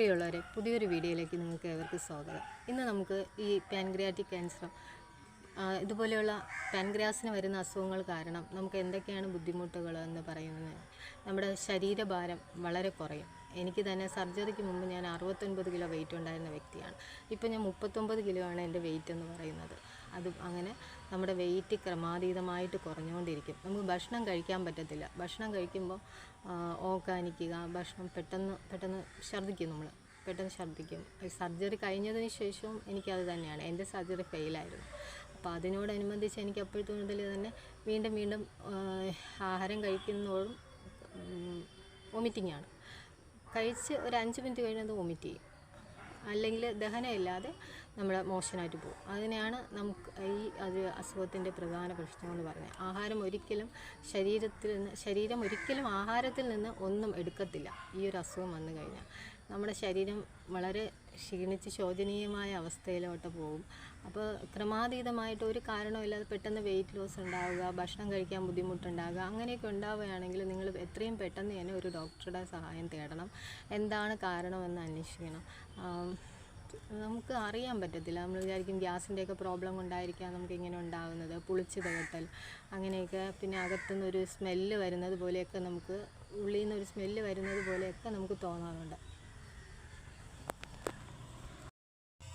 പ്രിയമുള്ളവരെ പുതിയൊരു വീഡിയോയിലേക്ക് നിങ്ങൾക്ക് ഏവർക്കും സ്വാഗതം. ഇന്ന് നമുക്ക് ഈ പാൻക്രിയാറ്റിക് ക്യാൻസർ ഇതുപോലെയുള്ള പാൻഗ്രാസിന് വരുന്ന അസുഖങ്ങൾ കാരണം നമുക്ക് എന്തൊക്കെയാണ് ബുദ്ധിമുട്ടുകൾ എന്ന് പറയുന്നത്? നമ്മുടെ ശരീരഭാരം വളരെ കുറയും. എനിക്ക് തന്നെ സർജറിക്ക് മുമ്പ് ഞാൻ അറുപത്തൊൻപത് കിലോ വെയിറ്റ് ഉണ്ടായിരുന്ന വ്യക്തിയാണ്. ഇപ്പോൾ ഞാൻ മുപ്പത്തൊമ്പത് കിലോ ആണ് എന്റെ വെയിറ്റ് എന്ന് പറയുന്നത്. അത് അങ്ങനെ നമ്മുടെ വെയിറ്റ് ക്രമാതീതമായിട്ട് കുറഞ്ഞുകൊണ്ടിരിക്കും. നമുക്ക് ഭക്ഷണം കഴിക്കാൻ പറ്റത്തില്ല. ഭക്ഷണം കഴിക്കുമ്പോൾ ഓക്കാനിക്കുക ഭക്ഷണം പെട്ടെന്ന് പെട്ടെന്ന് ഛർദ്ദിക്കും നമ്മൾ. പെട്ടെന്ന് ഛർദ്ദിക്കും. സർജറി കഴിഞ്ഞതിന് ശേഷവും എനിക്കത് തന്നെയാണ്. എന്റെ സർജറി ഫെയിലായിരുന്നു. അപ്പോൾ അതിനോടനുബന്ധിച്ച് എനിക്ക് അപ്പോഴത്തെ മുതൽ തന്നെ വീണ്ടും വീണ്ടും ആഹാരം കഴിക്കുന്നതോടും വോമിറ്റിങ്ങാണ്. കഴിച്ച് ഒരു അഞ്ച് മിനിറ്റ് കഴിഞ്ഞത് വൊമിറ്റ് ചെയ്യും. അല്ലെങ്കിൽ ദഹനമില്ലാതെ നമ്മൾ മോശനായിട്ട് പോകും. അതിനെയാണ് നമുക്ക് ഈ അത് അസുഖത്തിന്റെ പ്രധാന പ്രശ്നം എന്ന് പറഞ്ഞത് ആഹാരം ഒരിക്കലും ശരീരത്തിൽ നിന്ന് ശരീരം ഒരിക്കലും ആഹാരത്തിൽ നിന്ന് ഒന്നും എടുക്കത്തില്ല. ഈ ഒരു അസുഖം വന്നു കഴിഞ്ഞാൽ. നമ്മുടെ ശരീരം വളരെ ക്ഷീണിച്ച് ശോചനീയമായ അവസ്ഥയിലോട്ട് പോകും. അപ്പോൾ ക്രമാതീതമായിട്ട് ഒരു കാരണമില്ലാതെ പെട്ടെന്ന് വെയിറ്റ് ലോസ് ഉണ്ടാവുക ഭക്ഷണം കഴിക്കാൻ ബുദ്ധിമുട്ടുണ്ടാകുക അങ്ങനെയൊക്കെ ഉണ്ടാവുകയാണെങ്കിൽ നിങ്ങൾ എത്രയും പെട്ടെന്ന് തന്നെ ഒരു ഡോക്ടറുടെ സഹായം തേടണം. എന്താണ് കാരണമെന്ന് അന്വേഷിക്കണം. നമുക്ക് അറിയാൻ പറ്റത്തില്ല. നമ്മൾ വിചാരിക്കും ഗ്യാസിന്റെയൊക്കെ പ്രോബ്ലം കൊണ്ടായിരിക്കാം നമുക്ക് ഇങ്ങനെ ഉണ്ടാകുന്നത് പുളിച്ച് തകട്ടൽ അങ്ങനെയൊക്കെ പിന്നെ അകത്തുനിന്ന് ഒരു സ്മെല്ല് വരുന്നത് പോലെയൊക്കെ നമുക്ക് ഉള്ളിൽ നിന്ന് ഒരു സ്മെല്ല് വരുന്നത് പോലെയൊക്കെ നമുക്ക് തോന്നാറുണ്ട്.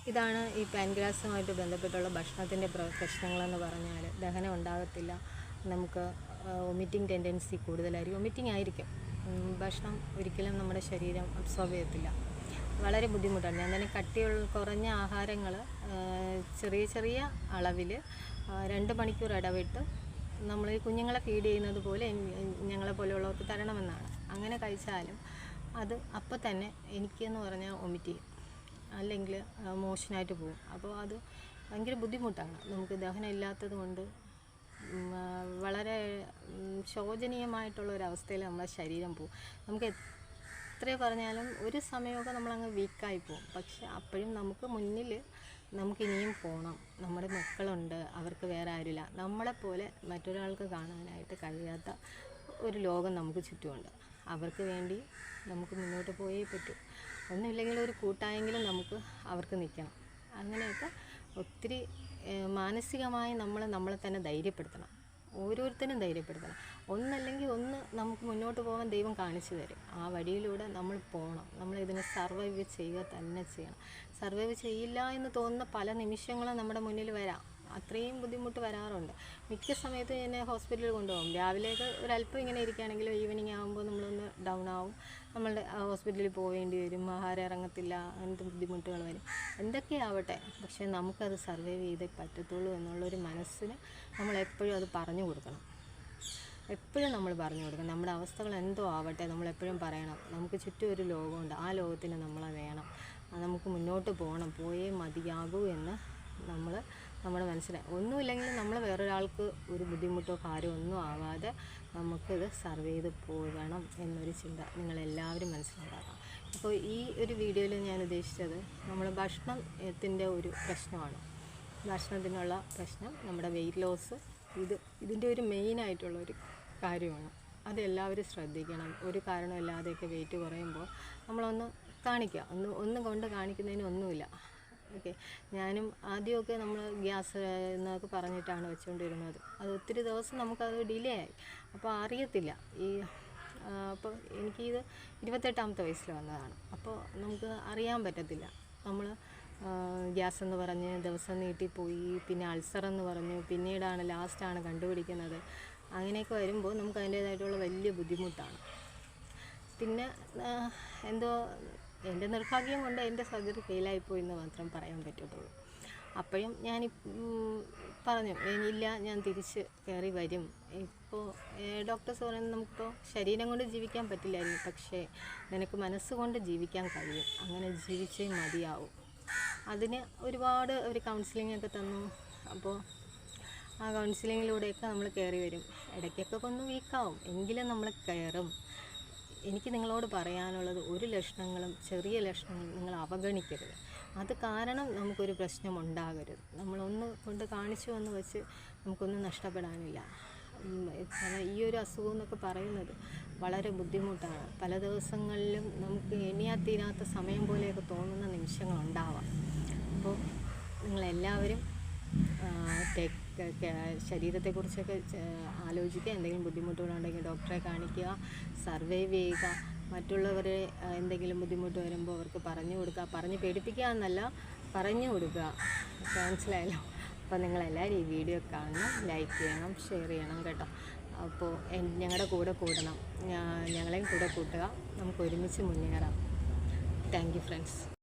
ഇതാണ് ഈ പാൻഗ്രാസുമായിട്ട് ബന്ധപ്പെട്ടുള്ള ഭക്ഷണത്തിന്റെ പ്ര പ്രശ്നങ്ങളെന്ന് പറഞ്ഞാൽ ദഹനം ഉണ്ടാകത്തില്ല. നമുക്ക് ഒമിറ്റിംഗ് ടെൻഡൻസി കൂടുതലായിരിക്കും. ഒമിറ്റിംഗ് ആയിരിക്കും. ഭക്ഷണം ഒരിക്കലും നമ്മുടെ ശരീരം അബ്സോർബ് ചെയ്യത്തില്ല. വളരെ ബുദ്ധിമുട്ടാണ്. ഞാൻ തന്നെ കട്ടിയുള്ള കുറഞ്ഞ ആഹാരങ്ങൾ ചെറിയ ചെറിയ അളവിൽ രണ്ട് മണിക്കൂർ ഇടവിട്ട് നമ്മൾ ഈ കുഞ്ഞുങ്ങളെ ഫീഡ് ചെയ്യുന്നത് പോലെ ഞങ്ങളെ പോലെയുള്ളവർക്ക് തരണമെന്നാണ്. അങ്ങനെ കഴിച്ചാലും അത് അപ്പോൾ തന്നെ എനിക്കെന്ന് പറഞ്ഞാൽ ഒമിറ്റ് ചെയ്യും അല്ലെങ്കിൽ മോഷനായിട്ട് പോകും. അപ്പോൾ അത് ഭയങ്കര ബുദ്ധിമുട്ടാണ്. നമുക്ക് ദഹനം ഇല്ലാത്തത് കൊണ്ട് വളരെ ശോചനീയമായിട്ടുള്ള ഒരു നമ്മുടെ ശരീരം പോകും. നമുക്ക് എത്ര പറഞ്ഞാലും ഒരു സമയമൊക്കെ നമ്മളങ്ങ് വീക്കായി പോകും. പക്ഷെ അപ്പോഴും നമുക്ക് മുന്നിൽ നമുക്ക് ഇനിയും പോകണം നമ്മുടെ മക്കളുണ്ട് അവർക്ക് വേറെ ആരുമില്ല. നമ്മളെപ്പോലെ മറ്റൊരാൾക്ക് കാണാനായിട്ട് കഴിയാത്ത ഒരു ലോകം നമുക്ക് ചുറ്റുമുണ്ട്. അവർക്ക് വേണ്ടി നമുക്ക് മുന്നോട്ട് പോയേ പറ്റൂ. ഒന്നുമില്ലെങ്കിൽ ഒരു കൂട്ടായെങ്കിലും നമുക്ക് അവർക്ക് നിൽക്കണം. അങ്ങനെയൊക്കെ ഒത്തിരി മാനസികമായി നമ്മൾ നമ്മളെ തന്നെ ധൈര്യപ്പെടുത്തണം. ഓരോരുത്തരും ധൈര്യപ്പെടുത്തണം. ഒന്നല്ലെങ്കിൽ ഒന്ന് നമുക്ക് മുന്നോട്ട് പോകാൻ ദൈവം കാണിച്ചു തരും. ആ വഴിയിലൂടെ നമ്മൾ പോകണം. നമ്മൾ ഇതിനെ സർവൈവ് ചെയ്യുക തന്നെ ചെയ്യണം. സർവൈവ് ചെയ്യില്ല എന്ന് തോന്നുന്ന പല നിമിഷങ്ങളും നമ്മുടെ മുന്നിൽ വരാം. അത്രയും ബുദ്ധിമുട്ട് വരാറുണ്ട്. മിക്ക സമയത്തും എന്നെ ഹോസ്പിറ്റലിൽ കൊണ്ടുപോകും. രാവിലെയൊക്കെ ഒരല്പം ഇങ്ങനെ ഇരിക്കുകയാണെങ്കിലും ഈവനിങ് ആകുമ്പോൾ നമ്മളൊന്ന് ഡൗൺ ആവും. നമ്മളുടെ ഹോസ്പിറ്റലിൽ പോവേണ്ടി വരും ആഹാരം ഇറങ്ങത്തില്ല അങ്ങനത്തെ ബുദ്ധിമുട്ടുകൾ വരും. എന്തൊക്കെ ആവട്ടെ പക്ഷേ നമുക്കത് സർവൈവ് ചെയ്തേ പറ്റത്തുള്ളൂ എന്നുള്ളൊരു മനസ്സിന് നമ്മളെപ്പോഴും അത് പറഞ്ഞു കൊടുക്കണം. എപ്പോഴും നമ്മൾ പറഞ്ഞു കൊടുക്കണം. നമ്മുടെ അവസ്ഥകൾ എന്തോ ആവട്ടെ നമ്മളെപ്പോഴും പറയണം. നമുക്ക് ചുറ്റും ഒരു ലോകമുണ്ട്. ആ ലോകത്തിന് നമ്മളെ വേണം. നമുക്ക് മുന്നോട്ട് പോകണം. പോയേ മതിയാകൂ എന്ന് നമ്മൾ നമ്മുടെ മനസ്സിനെ. ഒന്നുമില്ലെങ്കിൽ നമ്മൾ വേറൊരാൾക്ക് ഒരു ബുദ്ധിമുട്ടോ കാര്യമോ ഒന്നും ആവാതെ നമുക്കിത് സർവ് ചെയ്ത് പോകണം എന്നൊരു ചിന്ത നിങ്ങളെല്ലാവരും മനസ്സിലുണ്ടാക്കണം അപ്പോൾ ഈ ഒരു വീഡിയോയിൽ ഞാൻ ഉദ്ദേശിച്ചത് നമ്മൾ ഭക്ഷണത്തിന്റെ ഒരു പ്രശ്നമാണ്. ഭക്ഷണത്തിനുള്ള പ്രശ്നം നമ്മുടെ വെയിറ്റ് ലോസ് ഇത് ഇതിന്റെ ഒരു മെയിനായിട്ടുള്ള ഒരു കാര്യമാണ്. അതെല്ലാവരും ശ്രദ്ധിക്കണം. ഒരു കാരണമില്ലാതെയൊക്കെ വെയിറ്റ് കുറയുമ്പോൾ നമ്മളൊന്ന് കാണിക്കുക. ഒന്ന് ഒന്ന് കൊണ്ട് കാണിക്കുന്നതിന് ഒന്നുമില്ല. ഓക്കെ. ഞാനും ആദ്യമൊക്കെ നമ്മൾ ഗ്യാസ് എന്നൊക്കെ പറഞ്ഞിട്ടാണ് വെച്ചുകൊണ്ടിരുന്നത് അത് ഒത്തിരി ദിവസം നമുക്കത് ഡിലേ ആയി അപ്പോൾ അറിയത്തില്ല. ഈ അപ്പോൾ എനിക്കിത് ഇരുപത്തെട്ടാമത്തെ വയസ്സിൽ വന്നതാണ്. അപ്പോൾ നമുക്ക് അറിയാൻ പറ്റത്തില്ല. നമ്മൾ ഗ്യാസ് എന്ന് പറഞ്ഞ് ദിവസം നീട്ടിപ്പോയി പിന്നെ അൾസർ എന്ന് പറഞ്ഞു പിന്നീടാണ് ലാസ്റ്റാണ് കണ്ടുപിടിക്കുന്നത്. അങ്ങനെയൊക്കെ വരുമ്പോൾ നമുക്ക് അതിന്റേതായിട്ടുള്ള വലിയ ബുദ്ധിമുട്ടാണ്. പിന്നെ എന്തോ എന്റെ നിർഭാഗ്യം കൊണ്ട് എന്റെ സർജറി ഫെയിലായിപ്പോയി എന്ന് മാത്രം പറയാൻ പറ്റത്തുള്ളൂ. അപ്പോഴും ഞാൻ പറഞ്ഞു ഇല്ല ഞാൻ തിരിച്ച് കയറി വരും. ഇപ്പോൾ ഡോക്ടേഴ്സ് പറയുന്നത് നമുക്കിപ്പോൾ ശരീരം കൊണ്ട് ജീവിക്കാൻ പറ്റില്ലായിരുന്നു. പക്ഷേ നിനക്ക് മനസ്സുകൊണ്ട് ജീവിക്കാൻ കഴിയും. അങ്ങനെ ജീവിച്ചേ മതിയാവും. അതിന് ഒരുപാട് ഒരു കൗൺസിലിംഗ് ഒക്കെ തന്നു. അപ്പോൾ ആ കൗൺസിലിങ്ങിലൂടെയൊക്കെ നമ്മൾ കയറി വരും. ഇടയ്ക്കൊക്കെ ഒന്ന് വീക്കാവും എങ്കിലും നമ്മൾ കയറും. എനിക്ക് നിങ്ങളോട് പറയാനുള്ളത് ഒരു ലക്ഷണങ്ങളും ചെറിയ ലക്ഷണങ്ങളും നിങ്ങൾ അവഗണിക്കരുത്. അത് കാരണം നമുക്കൊരു പ്രശ്നം ഉണ്ടാകരുത് നമ്മളൊന്ന് കൊണ്ട് കാണിച്ചു എന്ന് വെച്ച് നമുക്കൊന്നും നഷ്ടപ്പെടാനില്ല. ഈ ഒരു അസുഖം എന്നൊക്കെ പറയുന്നത് വളരെ ബുദ്ധിമുട്ടാണ്. പല ദിവസങ്ങളിലും നമുക്ക് എണ്ണിയാ തീരാത്ത സമയം പോലെയൊക്കെ തോന്നുന്ന നിമിഷങ്ങളുണ്ടാവാം. അപ്പോൾ നിങ്ങളെല്ലാവരും ടേക്ക് ശരീരത്തെക്കുറിച്ചൊക്കെ ആലോചിക്കുക. എന്തെങ്കിലും ബുദ്ധിമുട്ടുകളുണ്ടെങ്കിൽ ഡോക്ടറെ കാണിക്കുക. സർവൈവ് ചെയ്യുക. മറ്റുള്ളവരെ എന്തെങ്കിലും ബുദ്ധിമുട്ട് വരുമ്പോൾ അവർക്ക് പറഞ്ഞു കൊടുക്കുക. പറഞ്ഞ് പേടിപ്പിക്കുക എന്നല്ല പറഞ്ഞു കൊടുക്കുക. മനസ്സിലായല്ലോ? അപ്പോൾ നിങ്ങളെല്ലാവരും ഈ വീഡിയോ കാണണം ലൈക്ക് ചെയ്യണം ഷെയർ ചെയ്യണം കേട്ടോ. അപ്പോൾ ഞങ്ങളുടെ കൂടെ കൂടണം. ഞങ്ങളെയും കൂടെ കൂട്ടുക. നമുക്ക് ഒരുമിച്ച് മുന്നേറാം. Thank you friends.